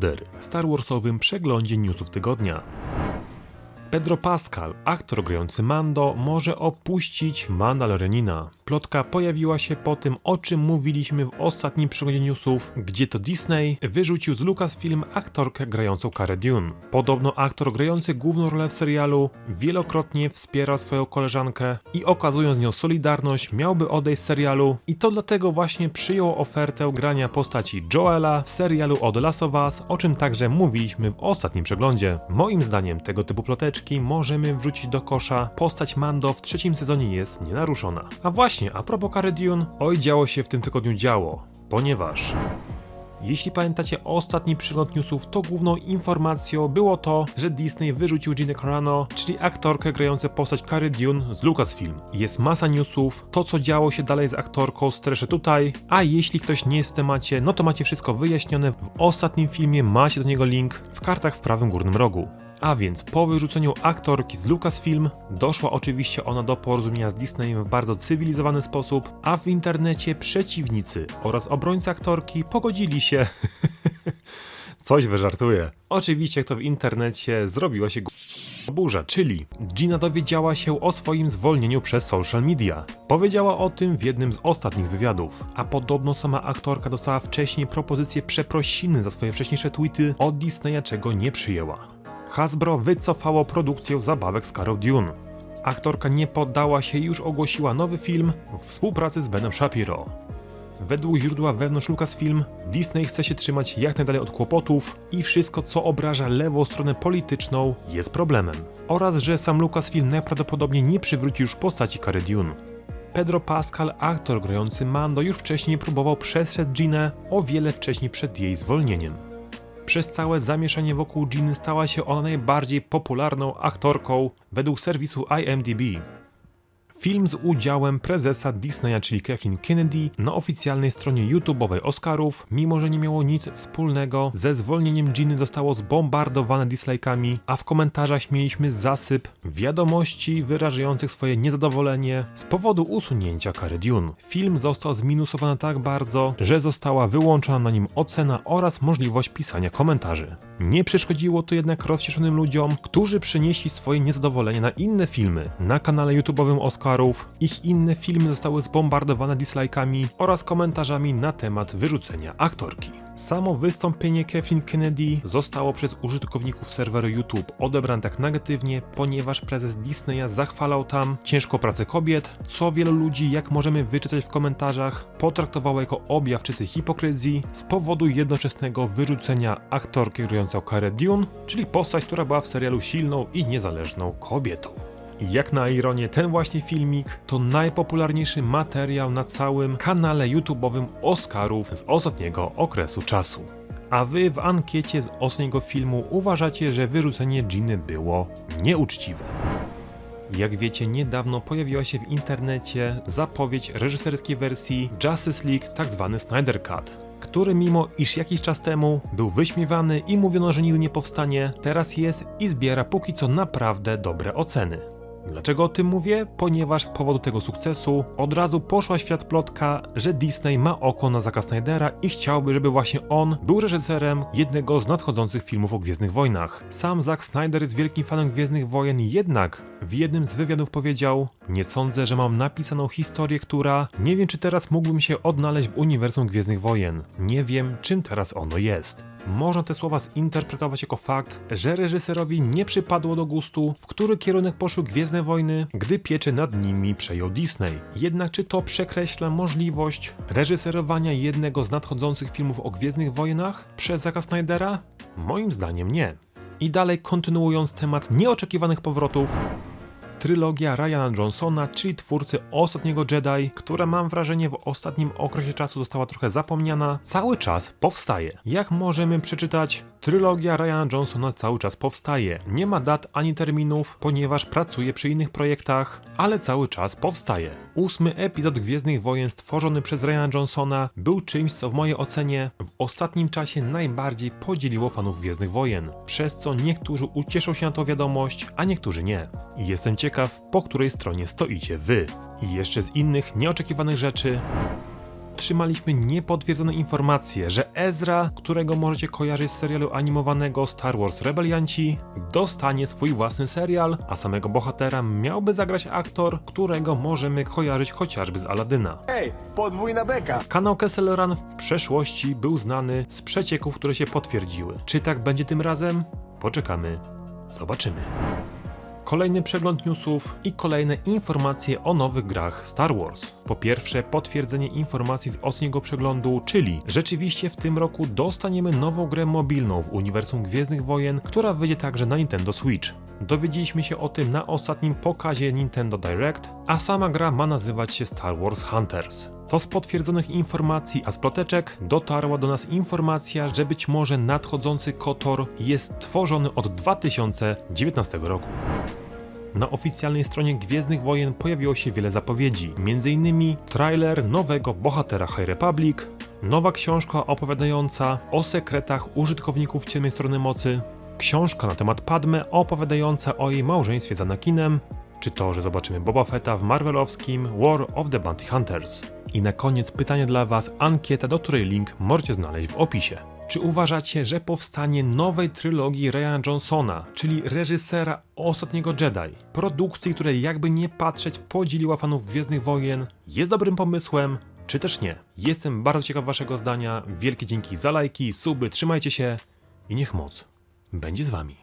There, Star Warsowym przeglądzie newsów tygodnia. Pedro Pascal, aktor grający Mando, może opuścić Mandalorianina. Plotka pojawiła się po tym, o czym mówiliśmy w ostatnim przeglądzie newsów, gdzie to Disney wyrzucił z Lucasfilm aktorkę grającą Cara Dune. Podobno aktor grający główną rolę w serialu wielokrotnie wspierał swoją koleżankę i okazując nią solidarność, miałby odejść z serialu i to dlatego właśnie przyjął ofertę grania postaci Joela w serialu o The Last of Us, o czym także mówiliśmy w ostatnim przeglądzie. Moim zdaniem tego typu ploteczki możemy wrzucić do kosza. Postać Mando w trzecim sezonie jest nienaruszona. A właśnie, a propos Cara Dune, oj działo się w tym tygodniu działo, ponieważ... Jeśli pamiętacie ostatni przegląd newsów, to główną informacją było to, że Disney wyrzucił Gina Carano, czyli aktorkę grającą postać Cara Dune z Lucasfilm. Jest masa newsów, to co działo się dalej z aktorką streszę tutaj, a jeśli ktoś nie jest w temacie, no to macie wszystko wyjaśnione w ostatnim filmie, macie do niego link w kartach w prawym górnym rogu. A więc po wyrzuceniu aktorki z Lucasfilm doszła oczywiście ona do porozumienia z Disneyem w bardzo cywilizowany sposób, a w internecie przeciwnicy oraz obrońcy aktorki pogodzili się. Coś wyżartuję. Oczywiście, jak to w internecie zrobiła się burza, czyli Gina dowiedziała się o swoim zwolnieniu przez social media. Powiedziała o tym w jednym z ostatnich wywiadów, a podobno sama aktorka dostała wcześniej propozycję przeprosiny za swoje wcześniejsze tweety od Disneya, czego nie przyjęła. Hasbro wycofało produkcję zabawek z Carol Dune. Aktorka nie poddała się i już ogłosiła nowy film w współpracy z Benem Shapiro. Według źródła wewnątrz Lucasfilm, Disney chce się trzymać jak najdalej od kłopotów i wszystko co obraża lewą stronę polityczną jest problemem. Oraz, że sam Lucasfilm najprawdopodobniej nie przywróci już postaci Cara Dune. Pedro Pascal, aktor grający Mando, już wcześniej próbował przestrzec Ginę o wiele wcześniej przed jej zwolnieniem. Przez całe zamieszanie wokół Giny stała się ona najbardziej popularną aktorką według serwisu IMDb. Film z udziałem prezesa Disneya, czyli Kathleen Kennedy, na oficjalnej stronie YouTube'owej Oscarów, mimo że nie miało nic wspólnego ze zwolnieniem Giny, zostało zbombardowane dislike'ami, a w komentarzach mieliśmy zasyp wiadomości wyrażających swoje niezadowolenie z powodu usunięcia Cara Dune. Film został zminusowany tak bardzo, że została wyłączona na nim ocena oraz możliwość pisania komentarzy. Nie przeszkodziło to jednak rozcieszonym ludziom, którzy przenieśli swoje niezadowolenie na inne filmy. Na kanale YouTube'owym Ich inne filmy zostały zbombardowane dislike'ami oraz komentarzami na temat wyrzucenia aktorki. Samo wystąpienie Kathleen Kennedy zostało przez użytkowników serweru YouTube odebrane tak negatywnie, ponieważ prezes Disneya zachwalał tam ciężką pracę kobiet, co wielu ludzi, jak możemy wyczytać w komentarzach, potraktowało jako objaw czystej hipokryzji z powodu jednoczesnego wyrzucenia aktorki grającej Cara Dune, czyli postać, która była w serialu silną i niezależną kobietą. I Jak na ironię, ten właśnie filmik to najpopularniejszy materiał na całym kanale YouTube'owym Oscarów z ostatniego okresu czasu. A wy w ankiecie z ostatniego filmu uważacie, że wyrzucenie Giny było nieuczciwe. Jak wiecie, niedawno pojawiła się w internecie zapowiedź reżyserskiej wersji Justice League, tzw. Snyder Cut, który mimo iż jakiś czas temu był wyśmiewany i mówiono, że nigdy nie powstanie, teraz jest i zbiera póki co naprawdę dobre oceny. Dlaczego o tym mówię? Ponieważ z powodu tego sukcesu od razu poszła świat plotka, że Disney ma oko na Zacka Snydera i chciałby, żeby właśnie on był reżyserem jednego z nadchodzących filmów o Gwiezdnych Wojnach. Sam Zack Snyder jest wielkim fanem Gwiezdnych Wojen, jednak w jednym z wywiadów powiedział: Nie sądzę, że mam napisaną historię, która nie wiem, czy teraz mógłbym się odnaleźć w uniwersum Gwiezdnych Wojen. Nie wiem, czym teraz ono jest. Można te słowa zinterpretować jako fakt, że reżyserowi nie przypadło do gustu, w który kierunek poszły Gwiezdne Wojny, gdy pieczę nad nimi przejął Disney. Jednak czy to przekreśla możliwość reżyserowania jednego z nadchodzących filmów o Gwiezdnych Wojnach przez Zacka Snydera? Moim zdaniem nie. I dalej kontynuując temat nieoczekiwanych powrotów, trylogia Ryana Johnsona, czyli twórcy Ostatniego Jedi, która mam wrażenie w ostatnim okresie czasu została trochę zapomniana, cały czas powstaje. Jak możemy przeczytać, trylogia Ryana Johnsona cały czas powstaje. Nie ma dat ani terminów, ponieważ pracuje przy innych projektach, ale cały czas powstaje. Ósmy epizod Gwiezdnych Wojen stworzony przez Ryana Johnsona był czymś, co w mojej ocenie w ostatnim czasie najbardziej podzieliło fanów Gwiezdnych Wojen, przez co niektórzy ucieszą się na tą wiadomość, a niektórzy nie. I jestem ciekaw, po której stronie stoicie wy. I jeszcze z innych nieoczekiwanych rzeczy. otrzymaliśmy niepotwierdzone informacje, że Ezra, którego możecie kojarzyć z serialu animowanego Star Wars Rebelianci, dostanie swój własny serial, a samego bohatera miałby zagrać aktor, którego możemy kojarzyć chociażby z Aladyna. Ej, podwójna beka. Kanał Kessel Run w przeszłości był znany z przecieków, które się potwierdziły. Czy tak będzie tym razem? Poczekamy, zobaczymy. Kolejny przegląd newsów i kolejne informacje o nowych grach Star Wars. Po pierwsze, potwierdzenie informacji z ostatniego przeglądu, czyli rzeczywiście w tym roku dostaniemy nową grę mobilną w uniwersum Gwiezdnych Wojen, która wyjdzie także na Nintendo Switch. Dowiedzieliśmy się o tym na ostatnim pokazie Nintendo Direct, a sama gra ma nazywać się Star Wars Hunters. To z potwierdzonych informacji, a z ploteczek dotarła do nas informacja, że być może nadchodzący KOTOR jest tworzony od 2019 roku. Na oficjalnej stronie Gwiezdnych Wojen pojawiło się wiele zapowiedzi, m.in. trailer nowego bohatera High Republic, nowa książka opowiadająca o sekretach użytkowników Ciemnej Strony Mocy, książka na temat Padme opowiadająca o jej małżeństwie z Anakinem, czy to, że zobaczymy Boba Fetta w marvelowskim War of the Bounty Hunters. I na koniec pytanie dla Was, ankieta, do której link możecie znaleźć w opisie. Czy uważacie, że powstanie nowej trylogii Ryana Johnsona, czyli reżysera Ostatniego Jedi, produkcji, której jakby nie patrzeć podzieliła fanów Gwiezdnych Wojen, jest dobrym pomysłem, czy też nie? Jestem bardzo ciekaw Waszego zdania, wielkie dzięki za lajki, suby, trzymajcie się i niech moc będzie z Wami.